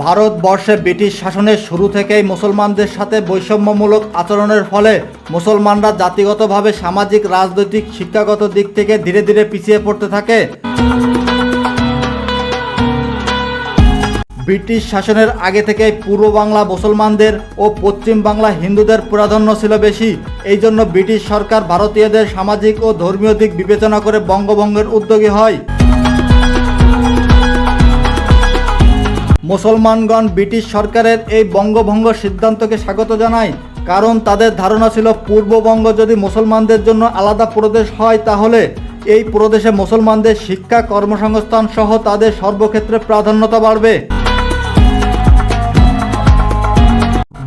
ভারতবর্ষে ব্রিটিশ শাসনের শুরু থেকেই মুসলমানদের সাথে বৈষম্যমূলক আচরণের ফলে মুসলমানরা জাতিগতভাবে সামাজিক, রাজনৈতিক, শিক্ষাগত দিক থেকে ধীরে ধীরে পিছিয়ে পড়তে থাকে। ব্রিটিশ শাসনের আগে থেকেই পূর্ব বাংলা মুসলমানদের ও পশ্চিম বাংলা হিন্দুদের প্রাধান্য ছিল বেশি। এই জন্য ব্রিটিশ সরকার ভারতীয়দের সামাজিক ও ধর্মীয় দিক বিবেচনা করে বঙ্গভঙ্গের উদ্যোগী হয়। মুসলমানগণ ব্রিটিশ সরকারের এই বঙ্গভঙ্গ সিদ্ধান্তকে স্বাগত জানায়। কারণ তাদের ধারণা ছিল, পূর্ববঙ্গ যদি মুসলমানদের জন্য আলাদা প্রদেশ হয়, তাহলে এই প্রদেশে মুসলমানদের শিক্ষা, কর্মসংস্থান সহ তাদের সর্বক্ষেত্রে প্রাধান্যতা বাড়বে।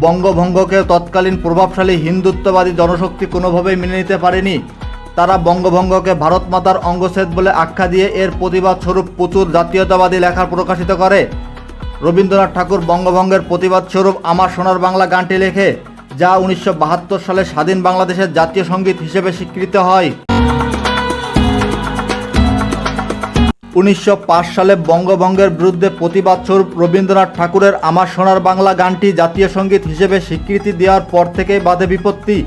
বঙ্গভঙ্গকে তৎকালীন প্রভাবশালী হিন্দুত্ববাদী জনশক্তি কোনোভাবেই মেনে নিতে পারেনি। তারা বঙ্গভঙ্গকে ভারত মাতার অঙ্গচ্ছেদ বলে আখ্যা দিয়ে এর প্রতিবাদ স্বরূপ প্রচুর জাতীয়তাবাদী লেখা প্রকাশিত করে। রবীন্দ্রনাথ ঠাকুর বঙ্গভঙ্গের প্রতিবাদ স্বরূপ আমার সোনার বাংলা গানটি লেখে, যা উনিশশো বাহাত্তর সালে স্বাধীন বাংলাদেশের জাতীয় সংগীত হিসেবে স্বীকৃত হয়। উনিশশো পাঁচ সালে বঙ্গভঙ্গের বিরুদ্ধে প্রতিবাদ স্বরূপ রবীন্দ্রনাথ ঠাকুরের আমার সোনার বাংলা গানটি জাতীয় সংগীত হিসেবে স্বীকৃতি দেওয়ার পর থেকেই বাধে বিপত্তি।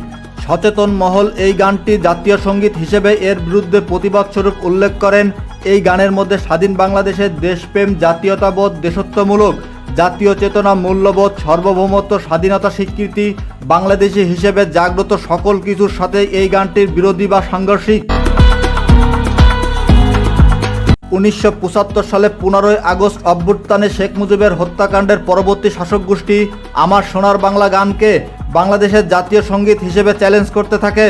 সচেতন মহল এই গানটি জাতীয় সংগীত হিসেবে এর বিরুদ্ধে প্রতিবাদ স্বরূপ উল্লেখ করেন এই গানের মধ্যে স্বাধীন বাংলাদেশের দেশপ্রেম, জাতীয়তাবোধ, দেশত্বমূলক, জাতীয় চেতনা, মূল্যবোধ, সার্বভৌমত্ব, স্বাধীনতা স্বীকৃতি, বাংলাদেশি হিসেবে জাগ্রত সকল কিছুর সাথে এই গানটির বিরোধী বা সাংঘর্ষিক। উনিশশো পঁচাত্তর সালে পনেরোই আগস্ট অভ্যুত্থানে শেখ মুজিবের হত্যাকাণ্ডের পরবর্তী শাসক গোষ্ঠী আমার সোনার বাংলা গানকে বাংলাদেশের জাতীয় সংগীত হিসেবে চ্যালেঞ্জ করতে থাকে।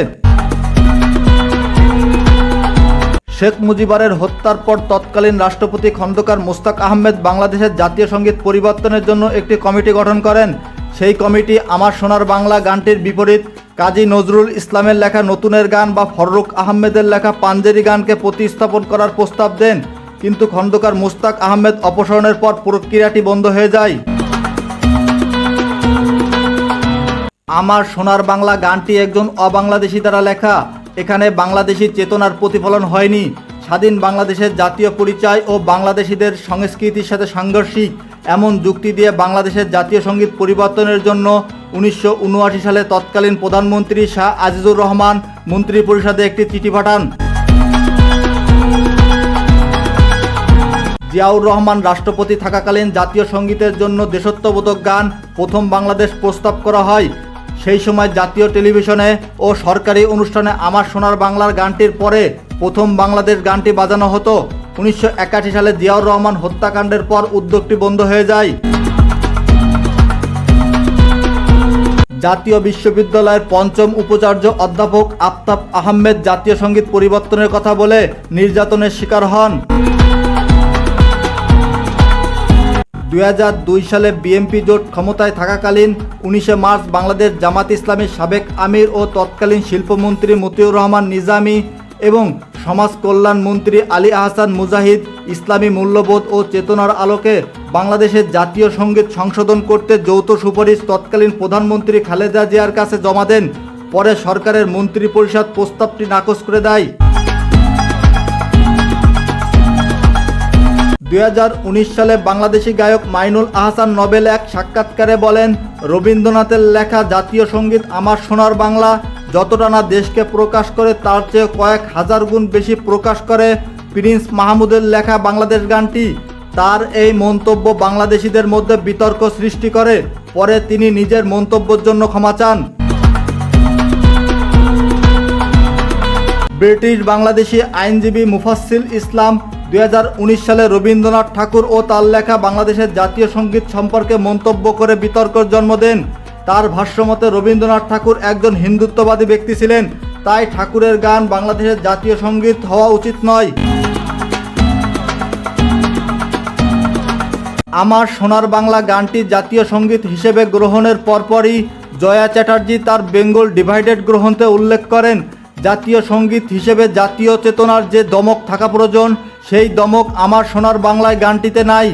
শেখ মুজিবারের হত্যার পর তৎকালীন রাষ্ট্রপতি খন্দকার মুস্তাক আহমেদ বাংলাদেশের জাতীয় সংগীত পরিবর্তনের জন্য একটি কমিটি গঠন করেন। সেই কমিটি আমার সোনার বাংলা গানটির বিপরীত কাজী নজরুল ইসলামের লেখা নতুনের গান বা ফররুক আহমেদের লেখা পাঞ্জেরি গানকে প্রতিস্থাপন করার প্রস্তাব দেন। কিন্তু খন্দকার মুস্তাক আহমেদ অপসারণের পর প্রক্রিয়াটি বন্ধ হয়ে যায়। আমার সোনার বাংলা গানটি একজন অবাংলাদেশি দ্বারা লেখা। এখানে বাংলাদেশি চেতনার প্রতিফলন হয়নি। স্বাধীন বাংলাদেশের জাতীয় পরিচয় ও বাংলাদেশিদের সংস্কৃতির সাথে সাংঘর্ষিক এমন যুক্তি দিয়ে বাংলাদেশের জাতীয় সংগীত পরিবর্তনের জন্য উনিশশো উনআশি সালে তৎকালীন প্রধানমন্ত্রী শাহ আজিজুর রহমান মন্ত্রী পরিষদে একটি চিঠি পাঠান। জিয়াউর রহমান রাষ্ট্রপতি থাকাকালীন জাতীয় সঙ্গীতের জন্য দেশত্ববোধক গান প্রথম বাংলাদেশ প্রস্তাব করা হয়। সেই সময় জাতীয় টেলিভিশনে ও সরকারি অনুষ্ঠানে আমার সোনার বাংলার গানটির পরে প্রথম বাংলাদেশ গানটি বাজানো হতো। উনিশশো একাশি সালে জিয়াউর রহমান হত্যাকাণ্ডের পর উদ্যোগটি বন্ধ হয়ে যায়। জাতীয় বিশ্ববিদ্যালয়ের পঞ্চম উপাচার্য অধ্যাপক আফতাব আহমেদ জাতীয় সংগীত পরিবর্তনের কথা বলে নির্যাতনের শিকার হন। দু হাজার দুই সালে বিএমপি জোট ক্ষমতায় থাকাকালীন উনিশে মার্চ বাংলাদেশ জামাত ইসলামীর সাবেক আমির ও তৎকালীন শিল্পমন্ত্রী মতিউর রহমান নিজামি এবং সমাজ কল্যাণ মন্ত্রী আলী আহসান মুজাহিদ ইসলামী মূল্যবোধ ও চেতনার আলোকে বাংলাদেশের জাতীয় সংগীত সংশোধন করতে যৌথ সুপারিশ তৎকালীন প্রধানমন্ত্রী খালেদা জিয়ার কাছে জমা দেন। পরে সরকারের মন্ত্রী পরিষদ প্রস্তাবটি নাকচ করে দেয়। দুই হাজার উনিশ সালে বাংলাদেশি গায়ক মাইনুল আহসান নবেল এক সাক্ষাৎকারে বলেন, রবীন্দ্রনাথের লেখা জাতীয় সংগীত আমার সোনার বাংলা, যতটা না দেশকে প্রকাশ করে তার চেয়ে কয়েক হাজার গুণ বেশি প্রকাশ করে প্রিন্স মাহমুদের লেখা বাংলাদেশ গানটি। তার এই মন্তব্য বাংলাদেশিদের মধ্যে বিতর্ক সৃষ্টি করে, পরে তিনি নিজের মন্তব্যের জন্য ক্ষমা চান। ব্রিটিশ বাংলাদেশি আইনজীবী মুফাসিল ইসলাম দুই হাজার উনিশ সালে রবীন্দ্রনাথ ঠাকুর ও তার লেখা বাংলাদেশের জাতীয় সংগীত সম্পর্কে মন্তব্য করে বিতর্কের জন্ম দেন। তার ভাষ্যমতে রবীন্দ্রনাথ ঠাকুর একজন হিন্দুত্ববাদী ব্যক্তি ছিলেন, তাই ঠাকুরের গান বাংলাদেশের জাতীয় সংগীত হওয়া উচিত নয়। আমার সোনার বাংলা গানটি জাতীয় সংগীত হিসেবে গ্রহণের পরপরই জয়া চ্যাটার্জি তার বেঙ্গল ডিভাইডেড গ্রন্থে উল্লেখ করেন। জাতীয় সংগীত হিসেবে জাতীয় চেতনার যে দমক থাকা প্রয়োজন সেই দমক আমার সোনার বাংলায় গানটিতে নাই।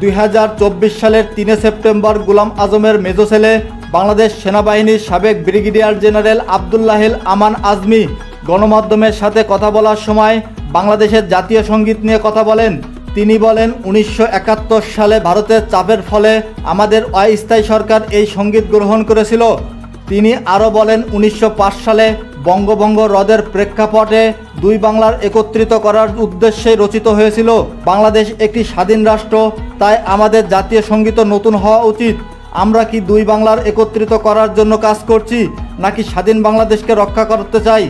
দুই হাজার চব্বিশ সালের তিনে সেপ্টেম্বর গুলাম আজমের মেজো ছেলে, বাংলাদেশ সেনাবাহিনীর সাবেক ব্রিগেডিয়ার জেনারেল আবদুল্লাহিল আমান আজমি গণমাধ্যমের সাথে কথা বলার সময় বাংলাদেশের জাতীয় সংগীত নিয়ে কথা বলেন। তিনি বলেন, উনিশশো একাত্তর সালে ভারতের চাপের ফলে আমাদের অস্থায়ী সরকার এই সংগীত গ্রহণ করেছিল। তিনি আরও বলেন, উনিশশো পাঁচ সালে বঙ্গভঙ্গ হ্রদের প্রেক্ষাপটে দুই বাংলার একত্রিত করার উদ্দেশ্যে রচিত হয়েছিল, বাংলাদেশ একটি স্বাধীন রাষ্ট্র, তাই আমাদের জাতীয় সংগীত নতুন হওয়া উচিত। আমরা কি দুই বাংলার একত্রিত করার জন্য কাজ করছি, নাকি স্বাধীন বাংলাদেশকে রক্ষা করতে চাই?